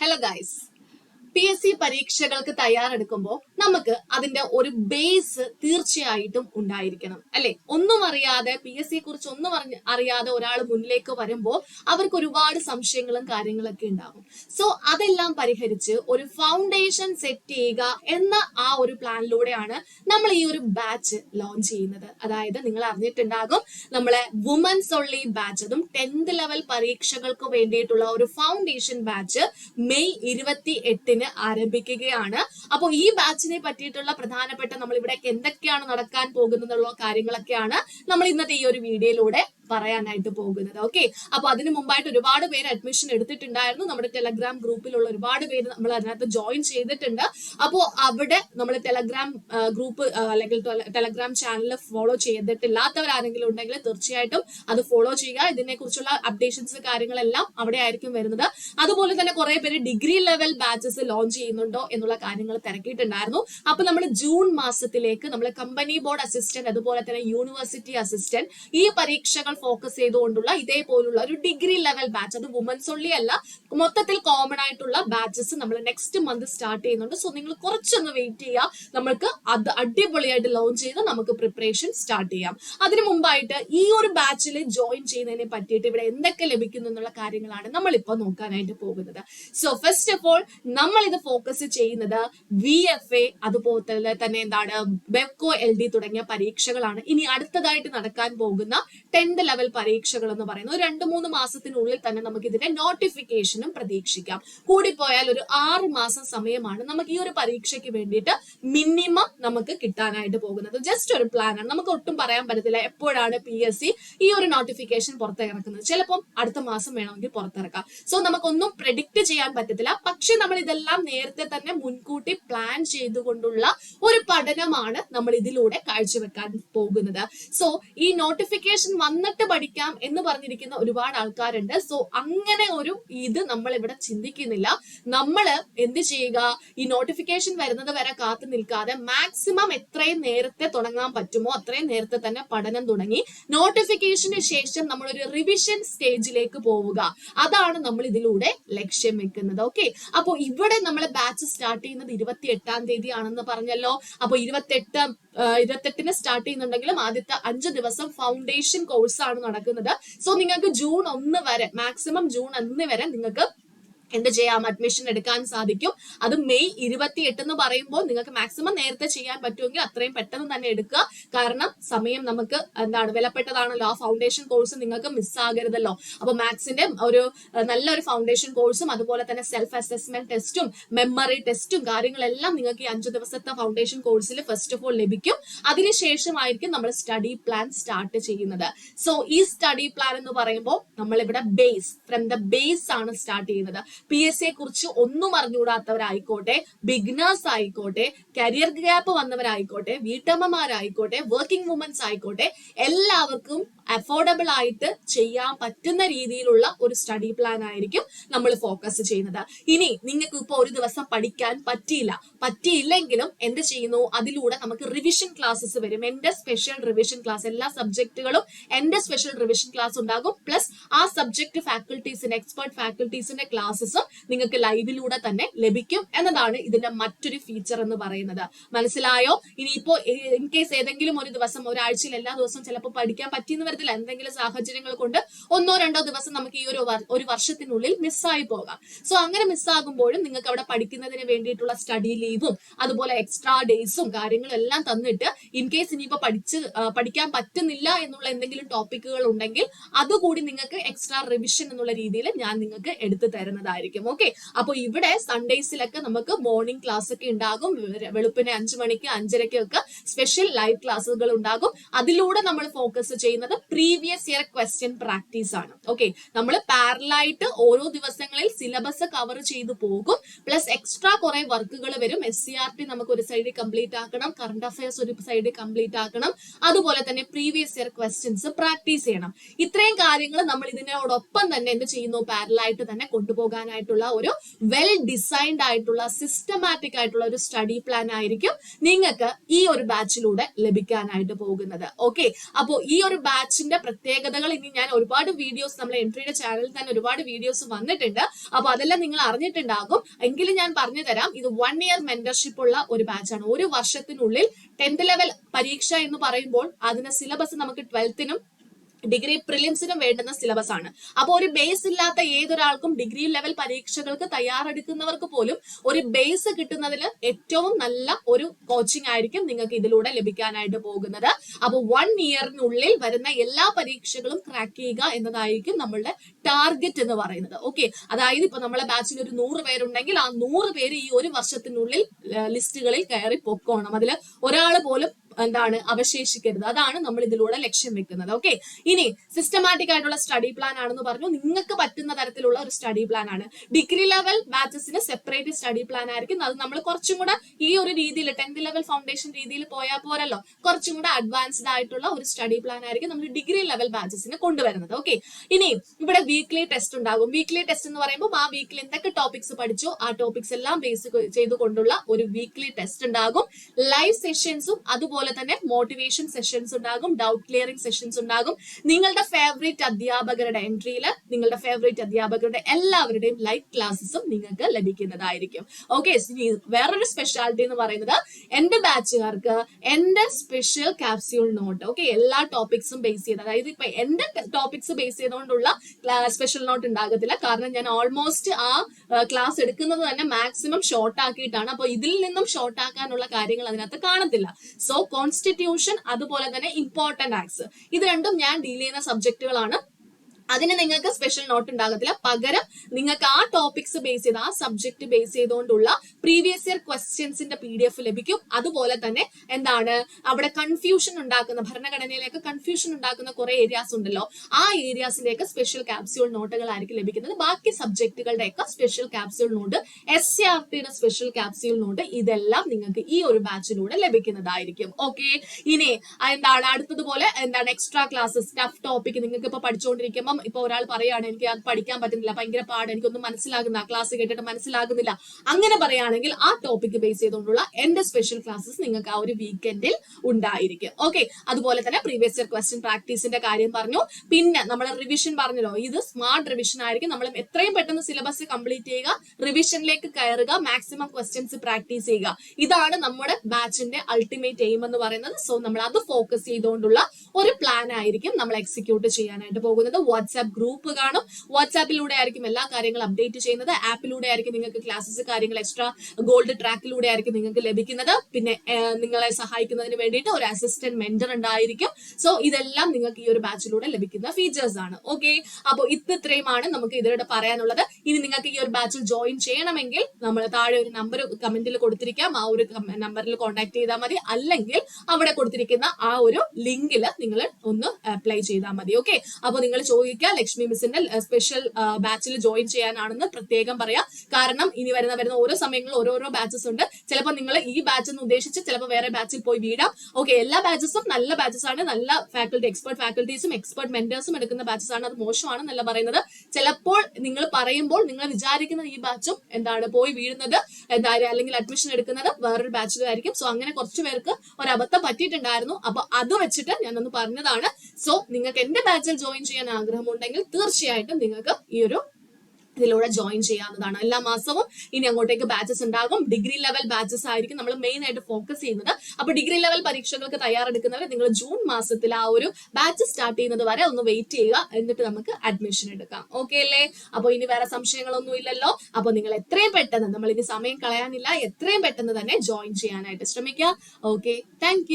Hello guys P S C പരീക്ഷകൾക്ക് തയ്യാറെടുക്കുമ്പോൾ നമുക്ക് അതിന്റെ ഒരു ബേസ് തീർച്ചയായിട്ടും ഉണ്ടായിരിക്കണം അല്ലെ? ഒന്നും അറിയാതെ പി എസ് സിയെ കുറിച്ച് ഒന്നും അറിയാതെ ഒരാൾ മുന്നിലേക്ക് വരുമ്പോൾ അവർക്ക് ഒരുപാട് സംശയങ്ങളും കാര്യങ്ങളൊക്കെ ഉണ്ടാകും. സോ അതെല്ലാം പരിഹരിച്ച് ഒരു ഫൗണ്ടേഷൻ സെറ്റ് ചെയ്യുക എന്ന ആ ഒരു പ്ലാനിലൂടെയാണ് നമ്മൾ ഈ ഒരു ബാച്ച് ലോഞ്ച് ചെയ്യുന്നത്. അതായത് നിങ്ങൾ അറിഞ്ഞിട്ടുണ്ടാകും നമ്മളെ വുമൻസ് ഒള്ളി ബാച്ച് അതും ടെൻത്ത് ലെവൽ പരീക്ഷകൾക്ക് വേണ്ടിയിട്ടുള്ള ഒരു ഫൗണ്ടേഷൻ ബാച്ച് മെയ് ഇരുപത്തി എട്ടിന് ആരംഭിക്കുകയാണ്. അപ്പോൾ ഈ ബാച്ചിനെ പറ്റിയിട്ടുള്ള പ്രധാനപ്പെട്ട നമ്മൾ ഇവിടെ എന്തൊക്കെയാണ് നടക്കാൻ പോകുന്നതെന്നുള്ള കാര്യങ്ങളൊക്കെയാണ് നമ്മൾ ഇന്നത്തെ ഈ ഒരു വീഡിയോയിലൂടെ പറയാനായിട്ട് പോകുന്നത്. ഓക്കെ അപ്പൊ അതിന് മുമ്പായിട്ട് ഒരുപാട് പേര് അഡ്മിഷൻ എടുത്തിട്ടുണ്ടായിരുന്നു. നമ്മുടെ ടെലഗ്രാം ഗ്രൂപ്പിലുള്ള ഒരുപാട് പേര് നമ്മൾ അതിനകത്ത് ജോയിൻ ചെയ്തിട്ടുണ്ട്. അപ്പോൾ അവിടെ നമ്മൾ ടെലഗ്രാം ഗ്രൂപ്പ് അല്ലെങ്കിൽ ടെലഗ്രാം ചാനൽ ഫോളോ ചെയ്തിട്ടില്ലാത്തവരാരെങ്കിലും ഉണ്ടെങ്കിൽ തീർച്ചയായിട്ടും അത് ഫോളോ ചെയ്യുക. ഇതിനെ കുറിച്ചുള്ള അപ്ഡേഷൻസ് കാര്യങ്ങളെല്ലാം അവിടെ ആയിരിക്കും വരുന്നത്. അതുപോലെ തന്നെ കുറെ പേര് ഡിഗ്രി ലെവൽ ബാച്ചസ് ലോഞ്ച് ചെയ്യുന്നുണ്ടോ എന്നുള്ള കാര്യങ്ങൾ തിരക്കിയിട്ടുണ്ടായിരുന്നു. അപ്പൊ നമ്മൾ ജൂൺ മാസത്തിലേക്ക് നമ്മൾ കമ്പനി ബോർഡ് അസിസ്റ്റന്റ് അതുപോലെ തന്നെ യൂണിവേഴ്സിറ്റി അസിസ്റ്റന്റ് ഈ പരീക്ഷകൾ ഫോക്കസ് ചെയ്തുകൊണ്ടുള്ള ഇതേപോലുള്ള ഒരു ഡിഗ്രി ലെവൽ ബാച്ച് അത് വുമൻസ് ഒള്ളി അല്ല മൊത്തത്തിൽ കോമൺ ആയിട്ടുള്ള ബാച്ചസ് നമ്മൾ നെക്സ്റ്റ് മന്ത് സ്റ്റാർട്ട് ചെയ്യുന്നുണ്ട്. സോ നിങ്ങൾ കുറച്ചൊന്ന് വെയിറ്റ് ചെയ്യുക. നമ്മൾക്ക് അത് അടിപൊളിയായിട്ട് ലോഞ്ച് ചെയ്ത് നമുക്ക് പ്രിപ്പറേഷൻ സ്റ്റാർട്ട് ചെയ്യാം. അതിനു മുമ്പായിട്ട് ഈ ഒരു ബാച്ചിൽ ജോയിൻ ചെയ്യുന്നതിനെ പറ്റിയിട്ട് ഇവിടെ എന്തൊക്കെ ലഭിക്കുന്നു എന്നുള്ള കാര്യങ്ങളാണ് നമ്മൾ ഇപ്പോൾ നോക്കാനായിട്ട് പോകുന്നത്. സോ ഫസ്റ്റ് ഓഫ് ഓൾ നമ്മൾ ഇത് ഫോക്കസ് ചെയ്യുന്നത് വി എഫ് എ അതുപോലെ തന്നെ എന്താണ് ബെക്കോ എൽ ഡി തുടങ്ങിയ പരീക്ഷകളാണ്. ഇനി അടുത്തതായിട്ട് നടക്കാൻ പോകുന്ന ടെൻത്ത് ലെവൽ പരീക്ഷകൾ എന്ന് പറയുന്നത് ഒരു രണ്ട് മൂന്ന് മാസത്തിനുള്ളിൽ തന്നെ നമുക്ക് ഇതിന്റെ നോട്ടിഫിക്കേഷനും പ്രതീക്ഷിക്കാം. കൂടിപ്പോയാൽ ഒരു ആറ് മാസം സമയമാണ് നമുക്ക് ഈ ഒരു പരീക്ഷയ്ക്ക് വേണ്ടിയിട്ട് മിനിമം നമുക്ക് കിട്ടാനായിട്ട് പോകുന്നത്. ജസ്റ്റ് ഒരു പ്ലാനാണ് നമുക്ക് ഒട്ടും പറയാൻ പറ്റത്തില്ല എപ്പോഴാണ് പി എസ് സി ഈ ഒരു നോട്ടിഫിക്കേഷൻ പുറത്തിറക്കുന്നത്. ചിലപ്പം അടുത്ത മാസം വേണമെങ്കിൽ പുറത്തിറക്കാം. സോ നമുക്കൊന്നും പ്രെഡിക്റ്റ് ചെയ്യാൻ പറ്റത്തില്ല. പക്ഷെ നമ്മൾ ഇതെല്ലാം നേരത്തെ തന്നെ മുൻകൂട്ടി പ്ലാൻ ചെയ്തുകൊണ്ടുള്ള ഒരു പഠനമാണ് നമ്മൾ ഇതിലൂടെ കാഴ്ചവെക്കാൻ പോകുന്നത്. സോ ഈ നോട്ടിഫിക്കേഷൻ വന്നിട്ട് പഠിക്കാം എന്ന് പറഞ്ഞിരിക്കുന്ന ഒരുപാട് ആൾക്കാരുണ്ട്. സോ അങ്ങനെ ഒരു ഇത് നമ്മൾ ഇവിടെ ചിന്തിക്കുന്നില്ല. നമ്മൾ എന്ത് ചെയ്യുക? ഈ നോട്ടിഫിക്കേഷൻ വരുന്നത് വരെ കാത്തു നിൽക്കാതെ മാക്സിമം എത്രയും നേരത്തെ തുടങ്ങാൻ പറ്റുമോ? അത്രയും നേരത്തെ തന്നെ പഠനം തുടങ്ങി. നോട്ടിഫിക്കേഷന് ശേഷം നമ്മൾ ഒരു റിവിഷൻ സ്റ്റേജിലേക്ക് പോവുക. അതാണ് നമ്മൾ ഇതിലൂടെ ലക്ഷ്യം വെക്കുന്നത്. ഓക്കെ അപ്പോൾ ഇവിടെ നമ്മൾ ബാച്ച് സ്റ്റാർട്ട് ചെയ്യുന്നത് ഇരുപത്തി എട്ടാം തീയതി ആണെന്ന് പറഞ്ഞല്ലോ. അപ്പോൾ ഇരുപത്തെട്ട് ഇരുപത്തെട്ടിന് സ്റ്റാർട്ട് ചെയ്യുന്നുണ്ടെങ്കിലും ആദ്യത്തെ അഞ്ച് ദിവസം ഫൗണ്ടേഷൻ കോഴ്സ് ആണ് നടക്കുന്നത്. സോ നിങ്ങൾക്ക് ജൂൺ ഒന്ന് വരെ മാക്സിമം ജൂൺ ഒന്ന് വരെ നിങ്ങൾക്ക് എന്ത് ചെയ്യാം അഡ്മിഷൻ എടുക്കാൻ സാധിക്കും. അത് മെയ് ഇരുപത്തി എട്ട് എന്ന് പറയുമ്പോൾ നിങ്ങൾക്ക് മാക്സിമം നേരത്തെ ചെയ്യാൻ പറ്റുമെങ്കിൽ അത്രയും പെട്ടെന്ന് തന്നെ എടുക്കുക. കാരണം സമയം നമുക്ക് എന്താണ് വിലപ്പെട്ടതാണല്ലോ. ആ ഫൗണ്ടേഷൻ കോഴ്സ് നിങ്ങൾക്ക് മിസ്സാകരുതല്ലോ അപ്പൊ മാത്സിന്റെ ഒരു നല്ലൊരു ഫൗണ്ടേഷൻ കോഴ്സും അതുപോലെ തന്നെ സെൽഫ് അസസ്മെന്റ് ടെസ്റ്റും മെമ്മറി ടെസ്റ്റും കാര്യങ്ങളെല്ലാം നിങ്ങൾക്ക് ഈ അഞ്ചു ദിവസത്തെ ഫൗണ്ടേഷൻ കോഴ്സിൽ ഫസ്റ്റ് ഓഫ് ഓൾ ലഭിക്കും. അതിനുശേഷമായിരിക്കും നമ്മൾ സ്റ്റഡി പ്ലാൻ സ്റ്റാർട്ട് ചെയ്യുന്നത്. സോ ഈ സ്റ്റഡി പ്ലാൻ എന്ന് പറയുമ്പോൾ നമ്മളിവിടെ ബേസ് ഫ്രം ദ ബേസ് ആണ് സ്റ്റാർട്ട് ചെയ്യുന്നത്. പി എസ് സിയെ കുറിച്ച് ഒന്നും അറിഞ്ഞുകൂടാത്തവരായിക്കോട്ടെ ബിഗ്നേഴ്സ് ആയിക്കോട്ടെ കരിയർ ഗ്യാപ്പ് വന്നവരായിക്കോട്ടെ വീട്ടമ്മമാരായിക്കോട്ടെ വർക്കിംഗ് വുമൻസ് ആയിക്കോട്ടെ എല്ലാവർക്കും അഫോർഡബിൾ ആയിട്ട് ചെയ്യാൻ പറ്റുന്ന രീതിയിലുള്ള ഒരു സ്റ്റഡി പ്ലാൻ ആയിരിക്കും നമ്മൾ ഫോക്കസ് ചെയ്യുന്നത്. ഇനി നിങ്ങൾക്ക് ഇപ്പോൾ ഒരു ദിവസം പഠിക്കാൻ പറ്റിയില്ല. പറ്റിയില്ലെങ്കിലും എന്ത് ചെയ്യുന്നു? അതിലൂടെ നമുക്ക് റിവിഷൻ ക്ലാസ്സസ് വരും. എന്റെ സ്പെഷ്യൽ റിവിഷൻ ക്ലാസ് എല്ലാ സബ്ജക്റ്റുകളും എന്റെ സ്പെഷ്യൽ റിവിഷൻ ക്ലാസ് ഉണ്ടാകും. പ്ലസ് ആ സബ്ജക്ട് ഫാക്കൽറ്റീസിന്റെ എക്സ്പേർട്ട് ഫാക്കൽറ്റീസിന്റെ ക്ലാസ്സസും നിങ്ങൾക്ക് ലൈവിലൂടെ തന്നെ ലഭിക്കും എന്നതാണ് ഇതിന്റെ മറ്റൊരു ഫീച്ചർ എന്ന് പറയുന്നത്. മനസ്സിലായോ? ഇനിയിപ്പോ ഇൻ കേസ് ഏതെങ്കിലും ഒരു ദിവസം ഒരാഴ്ചയിൽ എല്ലാ ദിവസവും ചിലപ്പോൾ പഠിക്കാൻ പറ്റിയെന്ന് വരത്തില്ല എന്തെങ്കിലും സാഹചര്യങ്ങൾ കൊണ്ട് ഒന്നോ രണ്ടോ ദിവസം നമുക്ക് ഈ ഒരു ഒരു വർഷത്തിനുള്ളിൽ മിസ്സായി പോകാം. സോ അങ്ങനെ മിസ്സാകുമ്പോഴും നിങ്ങൾക്ക് അവിടെ പഠിക്കുന്നതിന് വേണ്ടിയിട്ടുള്ള സ്റ്റഡി ലീവും അതുപോലെ എക്സ്ട്രാ ഡേയ്സും കാര്യങ്ങളും എല്ലാം തന്നിട്ട് ഇൻ കേസ് ഇനിയിപ്പോ പഠിച്ച് പഠിക്കാൻ പറ്റുന്നില്ല എന്നുള്ള എന്തെങ്കിലും ടോപ്പിക്കുകൾ ഉണ്ടെങ്കിൽ അതുകൂടി നിങ്ങൾക്ക് എക്സ്ട്രാ റിവിഷൻ എന്നുള്ള രീതിയിൽ ഞാൻ നിങ്ങൾക്ക് എടുത്തു തരുന്നതായിരിക്കും. ഓക്കെ അപ്പോൾ ഇവിടെ സൺഡേസിലൊക്കെ നമുക്ക് മോർണിംഗ് ക്ലാസ് ഒക്കെ ഉണ്ടാകും. വെളുപ്പിനെ അഞ്ചു മണിക്ക് അഞ്ചരയ്ക്കൊക്കെ സ്പെഷ്യൽ ലൈവ് ക്ലാസ്സുകൾ ഉണ്ടാകും. അതിലൂടെ നമ്മൾ ഫോക്കസ് ചെയ്യുന്നത് പ്രീവിയസ് ഇയർ ക്വസ്റ്റ്യൻ പ്രാക്ടീസ് ആണ്. ഓക്കെ നമ്മൾ പാരലായിട്ട് ഓരോ ദിവസങ്ങളിൽ സിലബസ് കവർ ചെയ്തു പോകും. പ്ലസ് എക്സ്ട്രാ കുറെ വർക്കുകൾ വരും. എസ് സി ആർ ടി നമുക്ക് ഒരു സൈഡിൽ കംപ്ലീറ്റ് ആക്കണം. കറണ്ട് അഫയേഴ്സ് ഒരു സൈഡിൽ കംപ്ലീറ്റ് ആക്കണം. അതുപോലെ തന്നെ പ്രീവിയസ് ഇയർ ക്വസ്റ്റ്യൻസ് പ്രാക്ടീസ് ചെയ്യണം. ഇത്രയും കാര്യങ്ങൾ നമ്മൾ ഇതിനോടൊപ്പം തന്നെ എന്ത് ചെയ്യുന്നു? പാരലായിട്ട് തന്നെ കൊണ്ടുപോകാനായിട്ടുള്ള ഒരു വെൽ ഡിസൈൻഡ് ആയിട്ടുള്ള സിസ്റ്റമാറ്റിക് ആയിട്ടുള്ള ഒരു സ്റ്റഡി പ്ലാൻ ആയിരിക്കും നിങ്ങൾക്ക് ഈ ഒരു ബാച്ചിലൂടെ ലഭിക്കാനായിട്ട് പോകുന്നത്. ഓക്കെ അപ്പോൾ ഈ ഒരു ബാച്ച് ബാച്ചിന്റെ പ്രത്യേകതകൾ ഇനി ഞാൻ ഒരുപാട് വീഡിയോസ് നമ്മൾ എൻട്രിയുടെ ചാനലിൽ തന്നെ ഒരുപാട് വീഡിയോസ് വന്നിട്ടുണ്ട്. അപ്പൊ അതെല്ലാം നിങ്ങൾ അറിഞ്ഞിട്ടുണ്ടാകും. എങ്കിലും ഞാൻ പറഞ്ഞു തരാം ഇത് വൺ ഇയർ മെന്റർഷിപ്പ് ഉള്ള ഒരു ബാച്ചാണ് ഒരു വർഷത്തിനുള്ളിൽ ടെൻത്ത് ലെവൽ പരീക്ഷ എന്ന് പറയുമ്പോൾ അതിന് സിലബസ് നമുക്ക് ട്വൽത്തിനും ഡിഗ്രി പ്രിലിംസിനും വേണ്ടുന്ന സിലബസ് ആണ്. അപ്പോൾ ഒരു ബേസ് ഇല്ലാത്ത ഏതൊരാൾക്കും ഡിഗ്രി ലെവൽ പരീക്ഷകൾക്ക് തയ്യാറെടുക്കുന്നവർക്ക് പോലും ഒരു ബേസ് കിട്ടുന്നതിൽ ഏറ്റവും നല്ല ഒരു കോച്ചിങ് ആയിരിക്കും നിങ്ങൾക്ക് ഇതിലൂടെ ലഭിക്കാനായിട്ട് പോകുന്നത്. അപ്പോൾ വൺ ഇയറിനുള്ളിൽ വരുന്ന എല്ലാ പരീക്ഷകളും ക്രാക്ക് ചെയ്യുക എന്നതായിരിക്കും നമ്മളുടെ ടാർഗറ്റ് എന്ന് പറയുന്നത്. ഓക്കെ അതായത് ഇപ്പൊ നമ്മളെ ബാച്ചിൽ ഒരു നൂറ് പേരുണ്ടെങ്കിൽ ആ നൂറ് പേര് ഈ ഒരു വർഷത്തിനുള്ളിൽ ലിസ്റ്റുകളിൽ കയറി പൊക്കോണം. അതിൽ ഒരാൾ പോലും എന്താണ് അവശേഷിക്കരുത്. അതാണ് നമ്മൾ ഇതിലൂടെ ലക്ഷ്യം വെക്കുന്നത്. ഓക്കെ ഇനി സിസ്റ്റമാറ്റിക് ആയിട്ടുള്ള സ്റ്റഡി പ്ലാൻ ആണെന്ന് പറഞ്ഞു. നിങ്ങൾക്ക് പറ്റുന്ന തരത്തിലുള്ള ഒരു സ്റ്റഡി പ്ലാൻ ആണ്. ഡിഗ്രി ലെവൽ ബാച്ചസിന് സെപ്പറേറ്റ് സ്റ്റഡി പ്ലാൻ ആയിരിക്കും. അത് നമ്മൾ കുറച്ചും കൂടെ ഈ ഒരു രീതിയിൽ ടെൻത്ത് ലെവൽ ഫൗണ്ടേഷൻ രീതിയിൽ പോയാൽ പോരല്ലോ. കുറച്ചും കൂടെ അഡ്വാൻസ്ഡ് ആയിട്ടുള്ള ഒരു സ്റ്റഡി പ്ലാൻ ആയിരിക്കും നമ്മൾ ഡിഗ്രി ലെവൽ ബാച്ചസിന് കൊണ്ടുവരുന്നത്. ഓക്കെ ഇനി ഇവിടെ വീക്ക്ലി ടെസ്റ്റ് ഉണ്ടാകും. വീക്ക്ലി ടെസ്റ്റ് എന്ന് പറയുമ്പോൾ ആ വീക്കിൽ എന്തൊക്കെ ടോപ്പിക്സ് പഠിച്ചോ ആ ടോപ്പിക്സ് എല്ലാം ബേസ് ചെയ്തുകൊണ്ടുള്ള ഒരു വീക്ക്ലി ടെസ്റ്റ് ഉണ്ടാകും. ലൈവ് സെഷൻസും അതുപോലെ തന്നെ മോട്ടിവേഷൻ സെഷൻസ് ഉണ്ടാകും ഡൗട്ട് ക്ലിയറിംഗ് സെഷൻസ് ഉണ്ടാകും. നിങ്ങളുടെ ഫേവറേറ്റ് അധ്യാപകരുടെ എൻട്രിയിൽ നിങ്ങളുടെ ഫേവറേറ്റ് അധ്യാപകരുടെ എല്ലാവരുടെയും ലൈവ് ക്ലാസ്സസും നിങ്ങൾക്ക് ലഭിക്കുന്നതായിരിക്കും. ഓക്കെ വേറൊരു സ്പെഷ്യാലിറ്റി എന്ന് പറയുന്നത് എന്റെ ബാച്ചുകാർക്ക് എന്റെ സ്പെഷ്യൽ കാപ്സ്യൂൾ നോട്ട് ഓക്കെ എല്ലാ ടോപ്പിക്സും ബേസ് ചെയ്ത് അതായത് ഇപ്പൊ എന്റെ ടോപ്പിക്സ് ബേസ് ചെയ്തുകൊണ്ടുള്ള സ്പെഷ്യൽ നോട്ട് ഉണ്ടാകത്തില്ല. കാരണം ഞാൻ ഓൾമോസ്റ്റ് ആ ക്ലാസ് എടുക്കുന്നത് തന്നെ മാക്സിമം ഷോർട്ട് ആക്കിയിട്ടാണ്. അപ്പൊ ഇതിൽ നിന്നും ഷോർട്ട് ആക്കാനുള്ള കാര്യങ്ങൾ അതിനകത്ത് കാണത്തില്ല. സോ കോൺസ്റ്റിറ്റ്യൂഷൻ അതുപോലെ തന്നെ ഇമ്പോർട്ടന്റ് ആക്ട്സ് ഇത് രണ്ടും ഞാൻ ഡീൽ ചെയ്യുന്ന സബ്ജക്റ്റുകളാണ് അതിന് നിങ്ങൾക്ക് സ്പെഷ്യൽ നോട്ട് ഉണ്ടാകത്തില്ല. പകരം നിങ്ങൾക്ക് ആ ടോപ്പിക്സ് ബേസ് ചെയ്ത് ആ സബ്ജക്ട് ബേസ് ചെയ്തുകൊണ്ടുള്ള പ്രീവിയസ് ഇയർ ക്വസ്റ്റ്യൻസിന്റെ പി ഡി എഫ് ലഭിക്കും. അതുപോലെ തന്നെ എന്താണ്? അവിടെ കൺഫ്യൂഷൻ ഉണ്ടാക്കുന്ന ഭരണഘടനയിലേക്ക് കൺഫ്യൂഷൻ ഉണ്ടാക്കുന്ന കുറെ ഏരിയാസ് ഉണ്ടല്ലോ. ആ ഏരിയാസിലേക്ക് സ്പെഷ്യൽ ക്യാപ്സ്യൂൾ നോട്ടുകളായിരിക്കും ലഭിക്കുന്നത്. ബാക്കി സബ്ജക്റ്റുകളുടെയൊക്കെ special capsule note S C R ടിയുടെ സ്പെഷ്യൽ ക്യാപ്സ്യൂൾ നോട്ട് ഇതെല്ലാം നിങ്ങൾക്ക് ഈ ഒരു ബാച്ചിലൂടെ ലഭിക്കുന്നതായിരിക്കും. ഓക്കെ ഇനി എന്താണ്? അടുത്തതുപോലെ എന്താണ്? എക്സ്ട്രാ ക്ലാസ്സസ് ടഫ് ടോപ്പിക് നിങ്ങൾക്ക് ഇപ്പൊ പഠിച്ചുകൊണ്ടിരിക്കുമ്പോൾ ഇപ്പൊ ഒരാൾ പറയുകയാണ് എനിക്ക് അത് പഠിക്കാൻ പറ്റുന്നില്ല ഭയങ്കര പാട് എനിക്കൊന്നും മനസ്സിലാകുന്ന ക്ലാസ് കേട്ടിട്ട് മനസ്സിലാകുന്നില്ല. അങ്ങനെ പറയുകയാണെങ്കിൽ ആ ടോപ്പിക് ബേസ് ചെയ്തുകൊണ്ടുള്ള എന്റെ സ്പെഷ്യൽ ക്ലാസ്സസ് നിങ്ങൾക്ക് ആ ഒരു വീക്കെൻഡിൽ ഉണ്ടായിരിക്കും. ഓക്കെ അതുപോലെ തന്നെ പ്രീവിയസ് ഇയർ ക്വസ്റ്റ്യൻ പ്രാക്ടീസിന്റെ കാര്യം പറഞ്ഞു. പിന്നെ നമ്മൾ റിവിഷൻ പറഞ്ഞല്ലോ ഇത് സ്മാർട്ട് റിവിഷൻ ആയിരിക്കും. നമ്മൾ എത്രയും പെട്ടെന്ന് സിലബസ് കംപ്ലീറ്റ് ചെയ്യുക റിവിഷനിലേക്ക് കയറുക മാക്സിമം ക്വസ്റ്റ്യൻസ് പ്രാക്ടീസ് ചെയ്യുക. ഇതാണ് നമ്മുടെ ബാച്ചിന്റെ അൾട്ടിമേറ്റ് എയിം എന്ന് പറയുന്നത്. സോ നമ്മൾ അത് ഫോക്കസ് ചെയ്തുകൊണ്ടുള്ള ഒരു പ്ലാൻ ആയിരിക്കും നമ്മൾ എക്സിക്യൂട്ട് ചെയ്യാനായിട്ട് പോകുന്നത്. വാട്സ്ആപ്പ് ഗ്രൂപ്പ് കാണും. വാട്സ്ആപ്പിലൂടെ ആയിരിക്കും എല്ലാ കാര്യങ്ങളും അപ്ഡേറ്റ് ചെയ്യുന്നത്. ആപ്പിലൂടെ ആയിരിക്കും നിങ്ങൾക്ക് ക്ലാസ്സസ് കാര്യങ്ങൾ എക്സ്ട്രാ ഗോൾഡ് ട്രാക്കിലൂടെ ആയിരിക്കും നിങ്ങൾക്ക് ലഭിക്കുന്നത്. പിന്നെ നിങ്ങളെ സഹായിക്കുന്നതിന് വേണ്ടിയിട്ട് ഒരു അസിസ്റ്റന്റ് മെന്റർ ഉണ്ടായിരിക്കും. സോ ഇതെല്ലാം നിങ്ങൾക്ക് ഈ ഒരു ബാച്ചിലൂടെ ലഭിക്കുന്ന ഫീച്ചേഴ്സ് ആണ്. ഓക്കെ അപ്പോൾ ഇത് ഇത്രയുമാണ് നമുക്ക് ഇതിലൂടെ പറയാനുള്ളത്. ഇനി നിങ്ങൾക്ക് ഈ ഒരു ബാച്ചിൽ ജോയിൻ ചെയ്യണമെങ്കിൽ നമ്മൾ താഴെ ഒരു നമ്പർ കമന്റിൽ കൊടുത്തിരിക്കാം. ആ ഒരു നമ്പറിൽ കോൺടാക്ട് ചെയ്താൽ മതി. അല്ലെങ്കിൽ അവിടെ കൊടുത്തിരിക്കുന്ന ആ ഒരു ലിങ്കിൽ നിങ്ങൾ ഒന്ന് അപ്ലൈ ചെയ്താൽ മതി. ഓക്കെ അപ്പോൾ നിങ്ങൾ ചോദിക്കുക ലക്ഷ്മി മിസിന്റെ സ്പെഷ്യൽ ബാച്ചിൽ ജോയിൻ ചെയ്യാനാണെന്ന് പ്രത്യേകം പറയാം. കാരണം ഇനി വരുന്ന വരുന്ന ഓരോ സമയങ്ങളിൽ ഓരോരോ ബാച്ചസ് ഉണ്ട്. ചിലപ്പോൾ നിങ്ങൾ ഈ ബാച്ച് എന്ന് ഉദ്ദേശിച്ച് ചിലപ്പോൾ വേറെ ബാച്ചിൽ പോയി വീടാം ഓക്കെ എല്ലാ ബാച്ചസും നല്ല ബാച്ചസ് ആണ്. നല്ല ഫാക്കൽറ്റി എക്സ്പെർട്ട് ഫാക്കൽറ്റീസും എക്സ്പെർട്ട് മെന്റേഴ്സും എടുക്കുന്ന ബാച്ചസ് ആണ്. അത് മോശമാണ് മോശമാണെന്നല്ല പറയുന്നത്. ചിലപ്പോൾ നിങ്ങൾ പറയുമ്പോൾ നിങ്ങൾ വിചാരിക്കുന്ന ഈ ബാച്ചും എന്താണ് പോയി വീഴുന്നത് എന്തായാലും അല്ലെങ്കിൽ അഡ്മിഷൻ എടുക്കുന്നത് വേറൊരു ബാച്ചിലായിരിക്കും സോ അങ്ങനെ കുറച്ചു പേർക്ക് ഒരു അബദ്ധം പറ്റിയിട്ടുണ്ടായിരുന്നു. അപ്പൊ അത് വെച്ചിട്ട് ഞാനൊന്ന് പറഞ്ഞതാണ്. സോ നിങ്ങൾക്ക് എന്റെ ബാച്ചിൽ ജോയിൻ ചെയ്യാൻ ആഗ്രഹമുണ്ടെങ്കിൽ തീർച്ചയായിട്ടും നിങ്ങൾക്ക് ഈ ഒരു ഇതിലൂടെ ജോയിൻ ചെയ്യാവുന്നതാണ്. എല്ലാ മാസവും ഇനി അങ്ങോട്ടേക്ക് ബാച്ചസ് ഉണ്ടാകും. ഡിഗ്രി ലെവൽ ബാച്ചസ് ആയിരിക്കും നമ്മൾ മെയിൻ ആയിട്ട് ഫോക്കസ് ചെയ്യുന്നത്. അപ്പൊ ഡിഗ്രി ലെവൽ പരീക്ഷകൾക്ക് തയ്യാറെടുക്കുന്നവർ നിങ്ങൾ ജൂൺ മാസത്തിൽ ആ ഒരു ബാച്ച് സ്റ്റാർട്ട് ചെയ്യുന്നത് വരെ ഒന്ന് വെയിറ്റ് ചെയ്യുക. എന്നിട്ട് നമുക്ക് അഡ്മിഷൻ എടുക്കാം. ഓക്കെ അല്ലേ? അപ്പൊ ഇനി വേറെ സംശയങ്ങളൊന്നും ഇല്ലല്ലോ. അപ്പൊ നിങ്ങൾ എത്രയും പെട്ടെന്ന് നമ്മൾ ഇനി സമയം കളയാനില്ല. എത്രയും പെട്ടെന്ന് തന്നെ ജോയിൻ ചെയ്യാനായിട്ട് ശ്രമിക്കുക. Okay thank